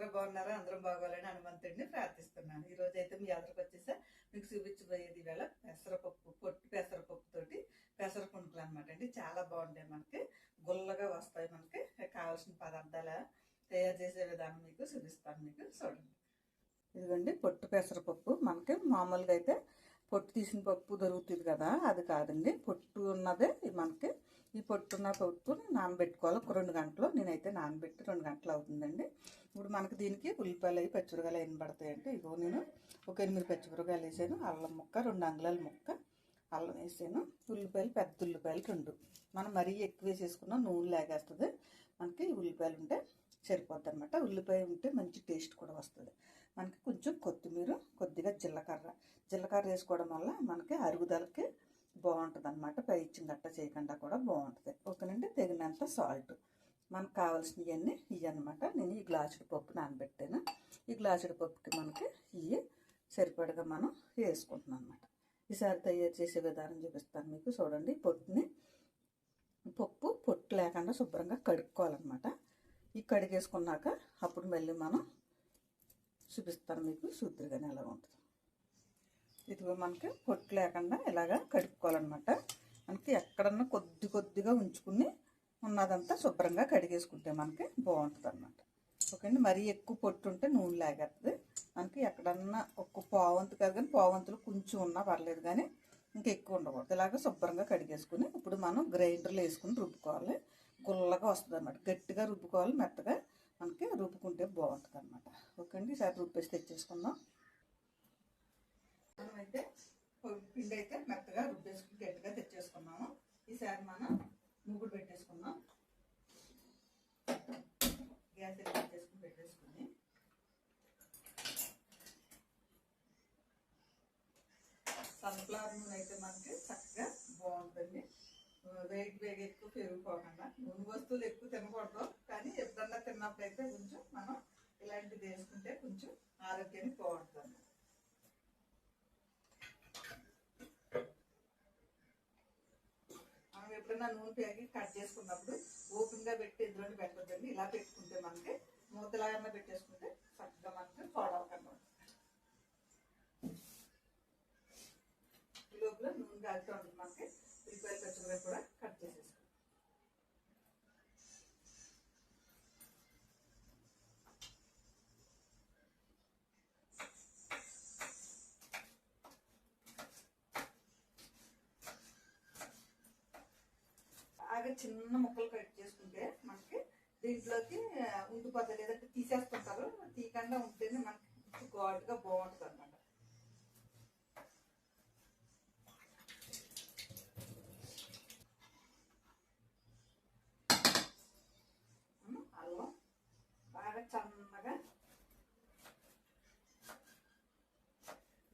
అందరూ బాగున్నారా? అందరం బాగోవాలని హనుమంతుడిని ప్రార్థిస్తున్నాను. ఈ రోజు అయితే మీ అందరికి వచ్చేసా. మీకు చూపించబోయేది వేళ పెసరపప్పు పొట్టు పెసరపప్పు తోటి పెసర పుణుకులు అనమాట అండి. చాలా బాగుంటాయి మనకి. గుల్లగా వస్తాయి మనకి. కావాల్సిన పదార్థాలు తయారు చేసే విధానం మీకు చూపిస్తాను మీకు. చూడండి. ఇదిగోండి పొట్టు పెసరపప్పు. మనకి మామూలుగా అయితే పొట్టు తీసిన పప్పు దొరుకుతుంది కదా అది కాదండి. పొట్టు ఉన్నదే మనకి. ఈ పొట్టున్న పప్పుని నానబెట్టుకోవాలి. ఒక రెండు గంటలు నేనైతే నానబెట్టి రెండు గంటలు అవుతుందండి. ఇప్పుడు మనకి దీనికి ఉల్లిపాయలు అవి పచ్చిమిరకాయలు ఎన్ని పడతాయంటే ఇగో నేను ఒక ఎనిమిది పచ్చిమిరకాయలు వేసాను. అల్లం ముక్క రెండు అంగుళాల ముక్క అల్లం వేసాను. ఉల్లిపాయలు పెద్ద ఉల్లిపాయలు రెండు. మనం మరీ ఎక్కువ వేసేసుకున్నా నూనె లేగేస్తుంది. మనకి ఉల్లిపాయలు ఉంటే సరిపోద్ది అనమాట ఉల్లిపాయ ఉంటే మంచి టేస్ట్ కూడా వస్తుంది. మనకి కొంచెం కొత్తిమీర కొద్దిగా జీలకర్ర. జీలకర్ర వేసుకోవడం వల్ల మనకి అరుగుదలకి బాగుంటుంది అనమాట పైచ్యం గట్ట చేయకుండా కూడా బాగుంటుంది. ఓకేనండి తగినంత సాల్ట్. మనకు కావాల్సినవన్నీ ఇవి అనమాట నేను ఈ గ్లాసుడు పప్పు నానబెట్టాను. ఈ గ్లాసుడు పప్పుకి మనకి ఇవి సరిపడగా మనం వేసుకుంటున్నాం అనమాట ఈసారి తయారు చేసే విధానం చూపిస్తాను మీకు. చూడండి పొట్టుని పప్పు పొట్టు లేకుండా శుభ్రంగా కడుక్కోవాలన్నమాట. ఈ కడిగేసుకున్నాక అప్పుడు మళ్ళీ మనం చూపిస్తాను మీకు సూత్రిగానే ఎలా ఉంటుంది. ఇదిగో మనకి పొట్టు లేకుండా ఇలాగా కడుక్కోవాలన్నమాట. మనకి ఎక్కడన్నా కొద్ది కొద్దిగా ఉంచుకుని ఉన్నదంతా శుభ్రంగా కడిగేసుకుంటే మనకి బాగుంటుంది అనమాట ఓకే అండి మరీ ఎక్కువ పొట్టు ఉంటే నూనె లాగేస్తుంది మనకి ఎక్కడన్నా ఒక్క పావంతు కాదు కానీ పావంతులు కొంచెం ఉన్నా పర్లేదు కానీ ఇంకా ఎక్కువ ఉండకూడదు. ఇలాగ శుభ్రంగా కడిగేసుకుని ఇప్పుడు మనం గ్రైండర్లో వేసుకుని రుబ్బుకోవాలి. గుల్లగా వస్తుంది అన్నమాట గట్టిగా రుబ్బుకోవాలి మెత్తగా. మనకి రూపుకుంటే బాగుంటుంది అనమాట ఓకే అండి ఈసారి రూపేసి తెచ్చేసుకుందాం. మనమైతే పిండి అయితే మెత్తగా రుబ్బేసుకుని గట్టిగా తెచ్చేసుకున్నాము. ఈసారి మనం ముగ్గురు పెట్టేసుకుందాం. గ్యాస్ పెట్టేసుకుని పెట్టేసుకుని. సన్ఫ్లవర్ నూనె అయితే మనకి చక్కగా బాగుంటుంది. వెయిట్ వేగ ఎక్కువ పెరిగిపోకుండా. నూనె వస్తువులు ఎక్కువ తినకూడదు. కానీ ఎప్పుడన్నా తిన్నప్పుడు అయితే కొంచెం మనం ఇలాంటివి వేసుకుంటే కొంచెం ఆరోగ్యానికి బాగుంటుంది. మనం ఎప్పుడన్నా నూనె పేగి కట్ చేసుకున్నప్పుడు ఓపెన్గా పెట్టి ఎదురుండి పెట్టద్దండి. ఇలా పెట్టుకుంటే మనకి మూతలాగా పెట్టేసుకుంటే చక్కగా మనకి పాడవకుండా ఈ లోపల నూనె కాలుతూ ఉంటుంది. స్క్వేర్ పచ్చిమిరపకాయ కూడా కట్ చేసేసుకోండి అలాగే చిన్న ముక్కలు కట్ చేసుకుంటే మనకి దీంట్లోకి ఉండిపోతుంది లేదంటే తీసేస్తుంటారు తీయకుండా ఉంటేనే మనకి ఘాటుగా బాగుంటుంది అనమాట అల్లం సన్నగా చన్నగా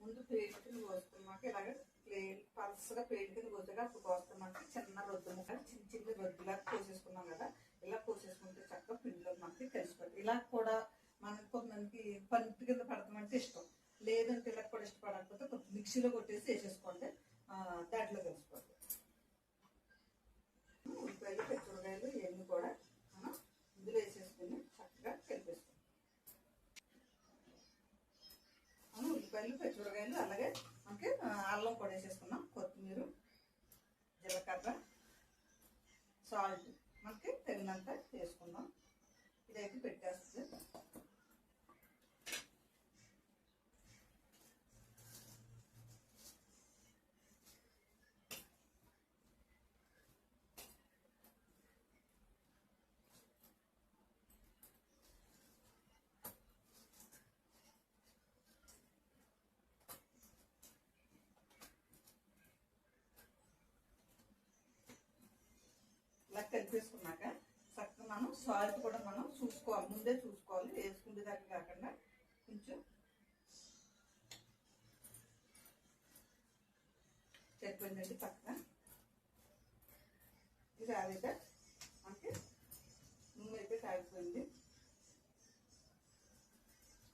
ముందు పేస్ట్ కింద కోసుకున్నాక ఇలాగ ప్లేట్ పలసగా పేస్ట్ కింద కోసాక అప్పుడు కోస్తామంటే చిన్న రొద్దు ముక్కలు చిన్న చిన్న రొద్దులా కోసేసుకున్నాం కదా ఇలా కోసేసుకుంటే చక్కగా పిండిలో మనకి కలిసిపోతుంది ఇలా కూడా మనకి కొంతమందికి పంటి కింద పడతామంటే ఇష్టం. లేదంటే ఇలా కూడా ఇష్టపడకపోతే కొంచెం మిక్సీలో కొట్టేసి వేసేసుకోండి. దాంట్లో కలిసిపోతుంది ఉల్లిపాయలు పచ్చిమిరకాయలు ఇవన్నీ కూడా మనం ఇందులో వేసేసుకుని చక్కగా కలిపేసుకుంటాం మనం ఉల్లిపాయలు పచ్చిమిరకాయలు అలాగే మనకి ఆ, వేసేసుకున్నాం కొత్తిమీర జీలకర్ర సాల్ట్ మనకి తగినంత వేసుకుందాం. ఇదైతే పెట్టేస్తుంది ఇలా కలిపేసుకున్నాక చక్కగా మనం సాల్ట్ కూడా మనం చూసుకోవాలి ముందే చూసుకోవాలి. వేసుకునే దాకా కాకుండా కొంచెం చెప్పిందండి చక్కగా. ఇది అదైతే మనకి నూనె అయితే కాగిపోయింది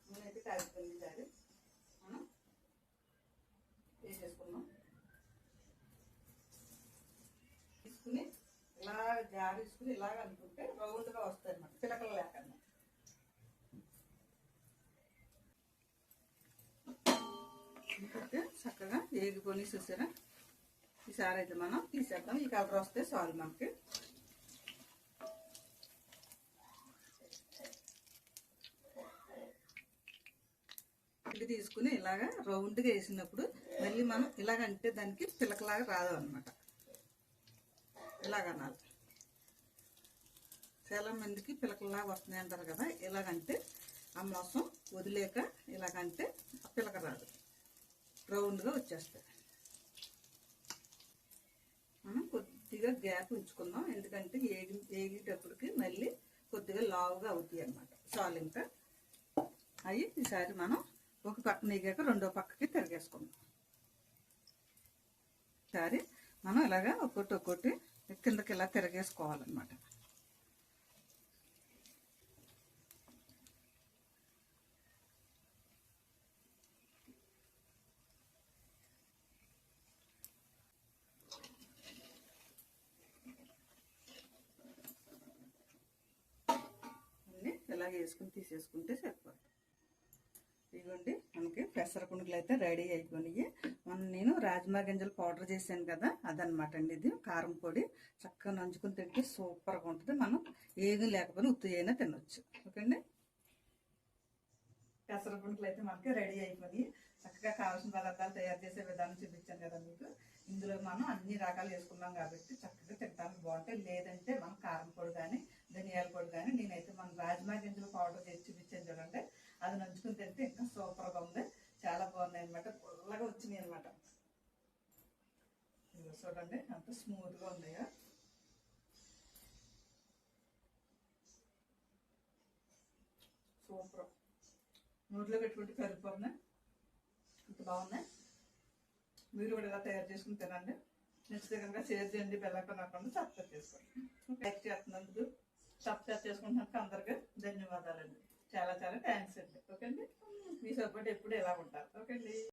నూనె అయితే కాగిపోయింది సరే ఆడించుకుని ఇలాగ అనుకుంటే రౌండ్గా వస్తాయి అన్నమాట పిలకలు లేకుండా చక్కగా చక్కగా ఏగిపోయి చూసారా? ఈసారి అయితే మనం తీసేద్దాం. ఈ కలర్ వస్తే చాలు మనకి. ఇది తీసుకుని ఇలాగా రౌండ్గా వేసినప్పుడు మళ్ళీ మనం ఇలాగంటే దానికి పిలకలాగా రాదు అనమాట ఇలాగ మందికి పిలకల్లా వస్తున్నాయి అంటారు కదా ఇలాగంటే ఆ మోసం వదిలేక ఇలాగంటే పిలక రాదు రౌండ్గా వచ్చేస్తాయి. మనం కొద్దిగా గ్యాప్ ఉంచుకుందాం ఎందుకంటే ఏగి ఏగేటప్పటికి మళ్ళీ కొద్దిగా లావుగా అవుతాయి అన్నమాట. చాలు ఇంకా. అవి ఈసారి మనం ఒక పక్క నెగ్గాక రెండో పక్కకి తిరిగేసుకుందాం. ఈసారి మనం ఇలాగా ఒక్కొక్కటి ఒక్కొక్కటి కిందకి ఇలా తిరగేసుకోవాలన్నమాట అన్నీ ఇలాగ వేసుకుని తీసేసుకుంటే సరిపోతుంది ఇదిగోండి మనకి పెసర పునుగులు అయితే రెడీ అయిపోయినాయి. మొన్న నేను రాజ్మా గింజలు పౌడర్ చేశాను కదా అదనమాట అండి ఇది. కారం పొడి చక్కగా నంచుకుని తింటే సూపర్గా ఉంటుంది. మనం ఏది లేకపోయినా ఉత్తు అయినా తినొచ్చు. ఓకే అండి పెసర పునుగులు అయితే మనకి రెడీ అయిపోయి చక్కగా కావాల్సిన పదార్థాలు తయారు చేసే విధానం చూపించాను కదా మీకు. ఇందులో మనం అన్ని రకాలు వేసుకున్నాం కాబట్టి చక్కగా తింటానికి బాగుంటాయి. లేదంటే మనం కారం పొడి కానీ ధనియాల పొడి కానీ నేనైతే మన రాజ్మా గింజలు పౌడర్ తెచ్చి చూపించాను చూడండి. అది నంచుకుని తింటే ఇంకా సూపర్గా ఉంది. చాలా బాగున్నాయి అనమాట పుల్లగా వచ్చినాయి అనమాట చూడండి అంత స్మూత్గా ఉన్నాయో. సూపర్ నోట్లో పెట్టుకుంటే కరిగిపోతున్నాయి ఇంత బాగున్నాయి. మీరు కూడా ఇలా తయారు చేసుకుని తినండి. నచ్చితే కనుక షేర్ చేయండి బెల్లక నాకుండా సబ్స్క్రైబ్ చేసుకోండి. లైక్ చేస్తున్నందుకు సబ్స్క్రైబ్ చేసుకుంటున్నందుకు అందరికీ ధన్యవాదాలండి. చాలా చాలా థ్యాంక్స్ అండి. ఓకే అండి? మీ సపోర్ట్ ఎప్పుడు ఎలా ఉంటారు? ఓకే అండి.